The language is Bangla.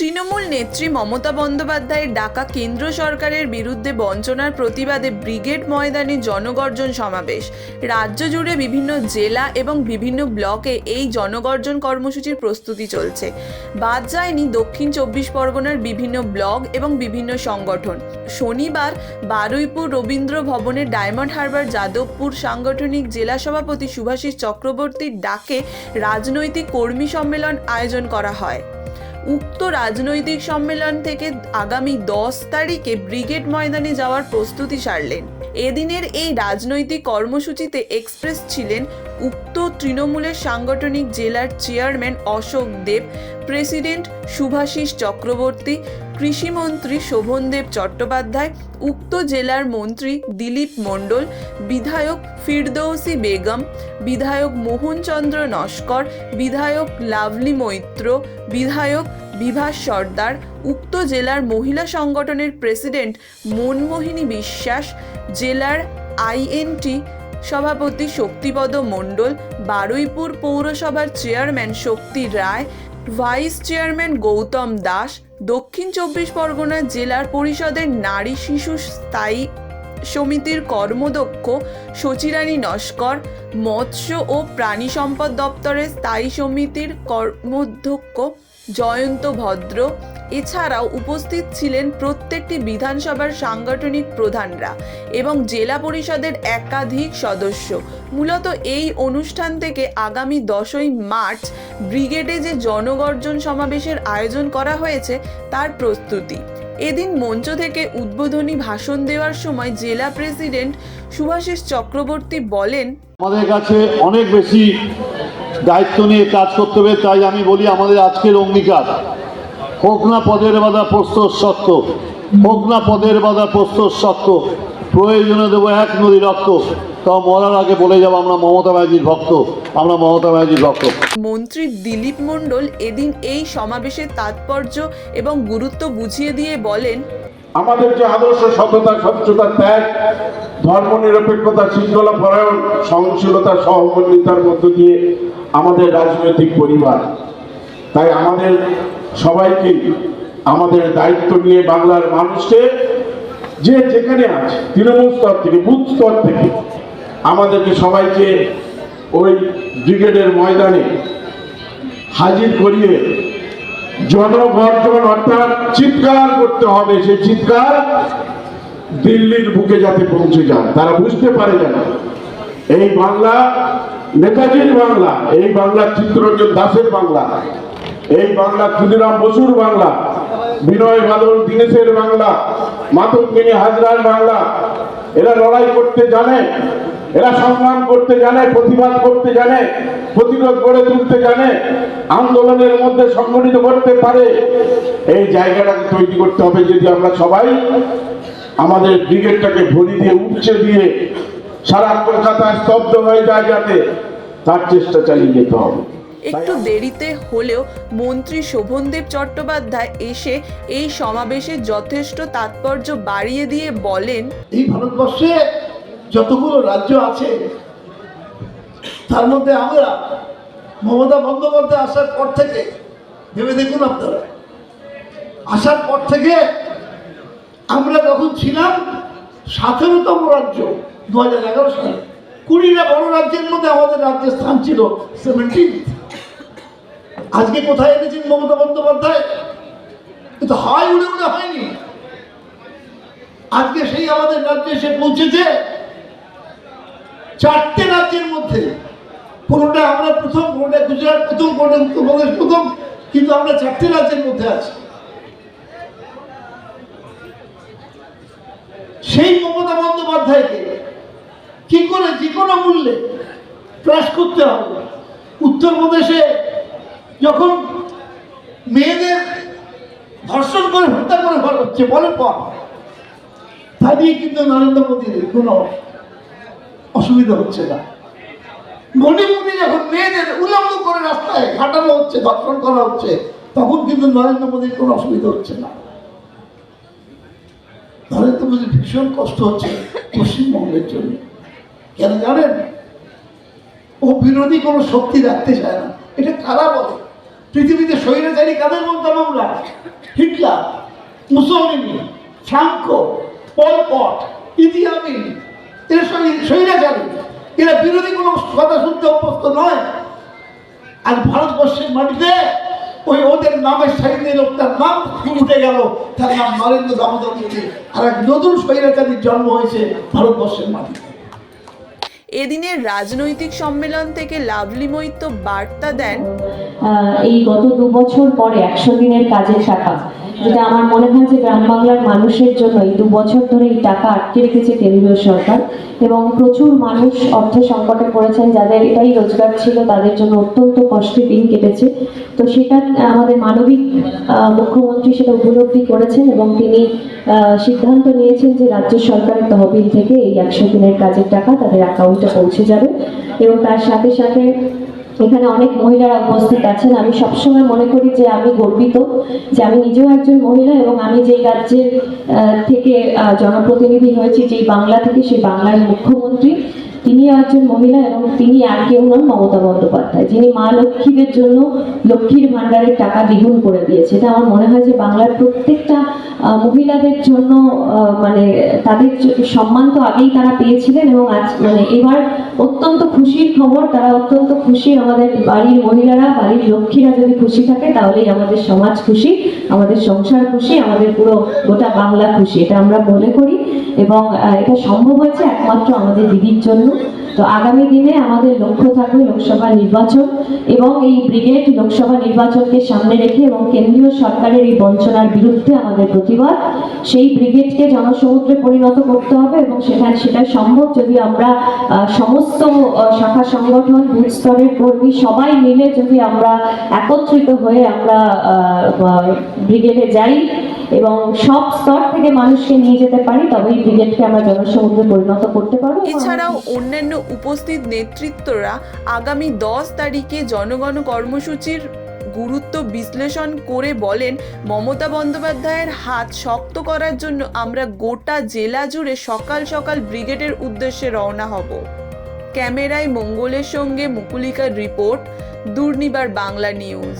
তৃণমূল নেত্রী মমতা বন্দ্যোপাধ্যায়ের ডাকা কেন্দ্র সরকারের বিরুদ্ধে বঞ্চনার প্রতিবাদে ব্রিগেড ময়দানে জনগর্জন সমাবেশ। রাজ্য জুড়ে বিভিন্ন জেলা এবং বিভিন্ন ব্লকে এই জনগর্জন কর্মসূচির প্রস্তুতি চলছে। বাদ যায়নি দক্ষিণ চব্বিশ পরগনার বিভিন্ন ব্লক এবং বিভিন্ন সংগঠন। শনিবার বারুইপুর রবীন্দ্র ভবনের ডায়মন্ড হারবার যাদবপুর সাংগঠনিক জেলা সভাপতি সুভাষিস চক্রবর্তীর ডাকে রাজনৈতিক কর্মী সম্মেলন আয়োজন করা হয়। উক্ত রাজনৈতিক সম্মেলন থেকে আগামী দশ তারিখে ব্রিগেড ময়দানে যাওয়ার প্রস্তুতি সারলেন। এদিনের এই রাজনৈতিক কর্মসূচিতে এক্সপ্রেস ছিলেন উক্ত তৃণমূলের সাংগঠনিক জেলার চেয়ারম্যান অশোক দেব, প্রেসিডেন্ট শুভাশিস চক্রবর্তী কৃষিমন্ত্রী শোভনদেব চট্টোপাধ্যায়, উক্ত জেলার মন্ত্রী দিলীপ মণ্ডল, বিধায়ক ফিরদৌসি বেগম, বিধায়ক মোহনচন্দ্র নস্কর, বিধায়ক লাভলি মৈত্র, বিধায়ক বিভাস সর্দার, উক্ত জেলার মহিলা সংগঠনের প্রেসিডেন্ট মনমোহিনী বিশ্বাস, জেলার আইএনটি সভাপতি শক্তিপদ মণ্ডল, বারুইপুর পৌরসভার chairman Shakti Roy vice chairman Goutam Das দক্ষিণ চব্বিশ পরগনা জেলার পরিষদের নারী শিশু স্থায়ী সমিতির কর্মদক্ষ সচিরানী নস্কর, মৎস্য ও প্রাণী সম্পদ দপ্তরের স্থায়ী সমিতির কর্মধ্যক্ষ জয়ন্ত ভদ্র। এছাড়াও উপস্থিত ছিলেন প্রত্যেকটি বিধানসভার সাংগঠনিক প্রধানরা এবং জেলা পরিষদের একাধিক সদস্য। মূলত এই অনুষ্ঠান থেকে আগামী দশই মার্চ ব্রিগেডে যে জনগর্জন সমাবেশের আয়োজন করা হয়েছে, তার প্রস্তুতি। এদিন মঞ্চ থেকে উদ্বোধনী ভাষণ দেওয়ার সময় জেলা প্রেসিডেন্ট সুভাষিস চক্রবর্তী বলেন, আমাদের কাছে অনেক বেশি দায়িত্ব নিয়ে কাজ করতে হবে, তাই আমি বলি আমাদের আজকের অঙ্গীকার। হোক না পদের বাধা, প্রস্তর সত্য। হোক না পদের বাধা প্রস্তর সত্য প্রয়োজনে দেবো এক নদী রক্ত। তাও মরার আগে বলে যাব আমরা মমতা ব্যানার্জির ভক্ত। আমরা মমতা ব্যানার্জির ভক্ত। মন্ত্রী দিলীপ মণ্ডল এদিন এই সমাবেশের তাৎপর্য এবং গুরুত্ব বুঝিয়ে দিয়ে বলেন আমাদের যে আদর্শ সততা স্বচ্ছতা ত্যাগ ধর্ম নিরপেক্ষতা শৃঙ্খলা পরায়ণ সহনশীলতা সহমর্মিতার মধ্য দিয়ে আমাদের রাজনৈতিক পরিবার। তাই আমাদের সবাইকে আমাদের দায়িত্ব নিয়ে বাংলার মানুষকে যে যেখানে আছে, তৃণমূল স্তর থেকে, বুথ স্তর থেকে, আমাদেরকে সবাইকে ওই ব্রিগেডের ময়দানে হাজির করিয়ে জনগর্জন অর্থাৎ চিৎকার করতে হবে। সেই চিৎকার দিল্লির বুকে যাতে পৌঁছে যায়। তারা বুঝতে পারে যেন এই বাংলা নেতাজির বাংলা, এই বাংলা চিত্তরঞ্জন দাসের বাংলা, এই বাংলা ক্ষুদিরাম বসুর বাংলা বিনয় বাদল দীনেশের বাংলা মাতঙ্গিনী হাজরার বাংলা। এরা লড়াই করতে জানে, এরা সংগ্রাম করতে জানে, প্রতিবাদ করতে জানে, প্রতিরোধ গড়ে তুলতে জানে, আন্দোলনের মধ্যে সংগঠিত করতে পারে। এই জায়গাটাকে তৈরি করতে হবে যদি আমরা সবাই আমাদের ব্রিগেডটাকে ভরি দিয়ে উঠছে দিয়ে সারা কলকাতায় স্তব্ধ হয়ে যায় যাতে তার চেষ্টা চালিয়ে যেতে হবে। একটু দেরিতে হলেও মন্ত্রী শোভনদেব চট্টোপাধ্যায় এসে এই সমাবেশে যথেষ্ট তাৎপর্য বাড়িয়ে দিয়ে বলেন এই ভারতবর্ষে যতগুলো রাজ্য আছে তার মধ্যে আমরা মমতা বন্দ্যোপাধ্যায় আসার পর থেকে ভেবে দেখুন আপনারা। আসার পর থেকে আমরা যখন ছিলাম সতেরোতম রাজ্য দু হাজার এগারো সালে কুড়িটা বড় রাজ্যের মধ্যে আমাদের রাজ্যের স্থান ছিল সেভেন্টিন আজকে কোথায় এনেছেন মমতা বন্দ্যোপাধ্যায়? কিন্তু হয় উড়ে উড়ে হয়নি। আজকে সেই আমাদের রাজ্যে এসে পৌঁছেছে চারটে রাজ্যের মধ্যে। কোনোটা আমরা প্রথম কোনোটা গুজরাট প্রথম কোনোটা উত্তরপ্রদেশ প্রথম, কিন্তু আমরা চারটে রাজ্যের মধ্যে আছি। সেই মমতা বন্দ্যোপাধ্যায়কে কি করে, যে কোনো মূল্যে ক্রাশ করতে হবে। উত্তরপ্রদেশে যখন মেয়েদের ধর্ষণ করে হত্যা করে হচ্ছে বলেন পর। তা নিয়ে কিন্তু নরেন্দ্র মোদীর কোনো অসুবিধা হচ্ছে না। মণিপুরে যখন মেয়েদের উলঙ্গ করে রাস্তায় ঘাটানো হচ্ছে, ধর্ষণ করা হচ্ছে, তখন কিন্তু নরেন্দ্র মোদীর কোনো অসুবিধা হচ্ছে না। নরেন্দ্র মোদীর ভীষণ কষ্ট হচ্ছে পশ্চিমবঙ্গের জন্য। কেন জানেন? ও বিরোধী কোনো শক্তি রাখতে চায় না। এটা কারা বলে? পৃথিবীতে স্বৈরাচারী কাদের বলতাম আমরা Hitler Mussolini Franco Pol Pot Idi Amin এরা স্বৈরাচারী। এরা বিরোধী কোনো কথা শুনতে অভ্যস্ত নয়। আর ভারতবর্ষের মাটিতে ওই ওদের নামের সাইডে লোকটার নাম উঠে গেল। তার নাম নরেন্দ্র দামোদর মোদী আর এক নতুন স্বৈরাচারীর জন্ম হয়েছে ভারতবর্ষের মাটিতে। এদিনের রাজনৈতিক সম্মেলন থেকে লাভলি মৈত্য বার্তা দেন এই গত দু বছর পরে একশো দিনের কাজের টাকা। যেটা আমার মনে হয় যে গ্রাম বাংলার মানুষের জন্য এই দু বছর ধরে এই টাকা আটকে রেখেছে কেন্দ্রীয় সরকার এবং প্রচুর মানুষ অর্থ সংকটে পড়েছেন, যাদের এটাই রোজগার ছিল, তাদের জন্য অত্যন্ত কষ্টে দিন কেটেছে। তো সেটা আমাদের মানবিক মুখ্যমন্ত্রী সেটা উপলব্ধি করেছেন এবং তিনি সিদ্ধান্ত নিয়েছেন যে রাজ্য সরকারের তহবিল থেকে এই একশো দিনের কাজের টাকা তাদের অ্যাকাউন্টে পৌঁছে যাবে এবং তার সাথে সাথে এখানে অনেক মহিলারা উপস্থিত আছেন। আমি সবসময় মনে করি যে আমি গর্বিত যে আমি নিজেও একজন মহিলা এবং আমি যেই রাজ্যের থেকে জনপ্রতিনিধি হয়েছি, যেই বাংলা থেকে সেই বাংলার মুখ্যমন্ত্রী তিনিও একজন মহিলা এবং তিনি আর কেউ নন মমতা বন্দ্যোপাধ্যায়, যিনি মা লক্ষ্মীদের জন্য লক্ষ্মীর ভাণ্ডারের টাকা দ্বিগুণ করে দিয়েছে। এটা আমার মনে হয় যে বাংলার প্রত্যেকটা মহিলাদের জন্য মানে তাদের সম্মান তো আগেই তারা পেয়েছিলেন এবং আজ মানে এবার অত্যন্ত খুশির খবর, তারা অত্যন্ত খুশি আমাদের বাড়ির মহিলারা, বাড়ির লক্ষ্মীরা যদি খুশি থাকে, তাহলেই আমাদের সমাজ খুশি, আমাদের সংসার খুশি, আমাদের পুরো গোটা বাংলা খুশি, এটা আমরা মনে করি। এবং এটা সম্ভব হয়েছে একমাত্র আমাদের দিদির জন্য। তো আগামী দিনে আমাদের লক্ষ্য থাকবে লোকসভা নির্বাচন এবং এই ব্রিগেড লোকসভা নির্বাচনকে সামনে রেখে এবং কেন্দ্রীয় সরকারের এই বঞ্চনার বিরুদ্ধে আমাদের প্রতিবাদ। সেই ব্রিগেডকে জনসমুদ্রে পরিণত করতে হবে এবং সেখানে সেটা সম্ভব যদি আমরা সমস্ত শাখা সংগঠন, বুথ স্তরের কর্মী সবাই মিলে যদি আমরা একত্রিত হয়ে আমরা ব্রিগেডে যাই এবং সব স্তর থেকে মানুষকে নিয়ে যেতে পারি, তবেই ব্রিগেডকে আমরা জনসমুদ্রে পরিণত করতে পারব এছাড়াও অন্যান্য উপস্থিত নেতৃত্বরা আগামী দশ তারিখে জনগণ কর্মসূচির গুরুত্ব বিশ্লেষণ করে বলেন, মমতা বন্দ্যোপাধ্যায়ের হাত শক্ত করার জন্য আমরা গোটা জেলা জুড়ে সকাল সকাল ব্রিগেডের উদ্দেশ্যে রওনা হব। ক্যামেরায় মঙ্গলের সঙ্গে মুকুলিকার রিপোর্ট, দুর্নিবার বাংলা নিউজ।